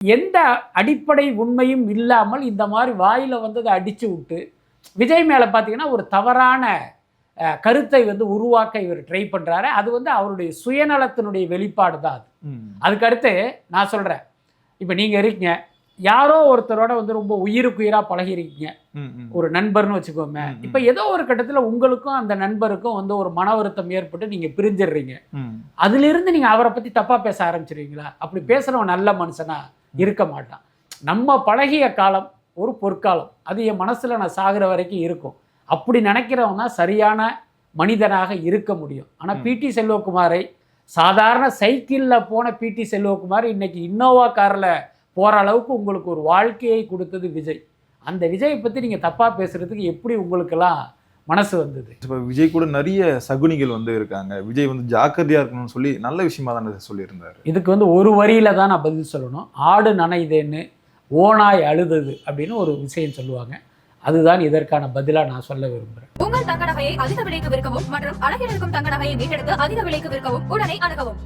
எந்த அடிப்படை உண்மையும் இல்லாமல் இந்த மாதிரி வாயில வந்ததை அடிச்சு விட்டு விஜய் மேலே பார்த்தீங்கன்னா ஒரு தவறான கருத்தை வந்து உருவாக்க இவர் ட்ரை பண்றாரு. அது வந்து அவருடைய சுயநலத்தினுடைய வெளிப்பாடு தான் அது. ம். அதுக்கு அடுத்து நான் சொல்கிறேன் இப்போ நீங்கள் இருக்கீங்க. யாரோ ஒருத்தரோட வந்து ரொம்ப உயிருக்குயிராக பழகிருக்கீங்க. ஒரு நண்பர்னு வச்சுக்கோமே. இப்போ ஏதோ ஒரு கட்டத்தில் உங்களுக்கும் அந்த நண்பருக்கும் வந்து ஒரு மன வருத்தம் ஏற்பட்டு நீங்கள் பிரிஞ்சிடுறீங்க. அதிலிருந்து நீங்கள் அவரை பற்றி தப்பாக பேச ஆரம்பிச்சிருவீங்களா அப்படி பேசுகிறவன் நல்ல மனுஷனா? இருக்க மாட்டான். நம்ம பழகிய காலம் ஒரு பொற்காலம் அது என் மனசில் நான் சாகிற வரைக்கும் இருக்கும். அப்படி நினைக்கிறவன் தான் சரியான மனிதனாக இருக்க முடியும். ஆனால். பிடி செல்வகுமாரை சாதாரண சைக்கிளில் போன பிடி செல்வகுமார் இன்னைக்கு இன்னோவா காரில் போகிற அளவுக்கு உங்களுக்கு ஒரு வாழ்க்கையை கொடுத்தது விஜய். அந்த விஜயை பற்றி நீங்கள் தப்பாக பேசுகிறதுக்கு எப்படி உங்களுக்கெல்லாம் மனசு வந்தது. இப்ப விஜய் கூட நிறைய சகுனிகள் வந்து இருக்காங்க. விஜய் வந்து ஜாக்கிரதையா இருக்கணும்னு சொல்லி நல்ல விஷயமா தானே சொல்லியிருந்தாரு. இதுக்கு வந்து ஒரு வரியில தான் நான் பதில் சொல்லணும். ஆடு நனைதேன்னு ஓனாய் அழுதது அப்படின்னு ஒரு விஷயம் சொல்லுவாங்க. அதுதான் இதற்கான பதிலாக நான் சொல்ல விரும்புகிறேன் உங்கள் தங்க நகையை அதிக விலைக்கு விற்கவும் மற்றும் அழகில் இருக்கும் தங்க நகையை மீட்டெடுத்து அதிக விலைக்கு விற்கவும் உடனே அணுகவும்.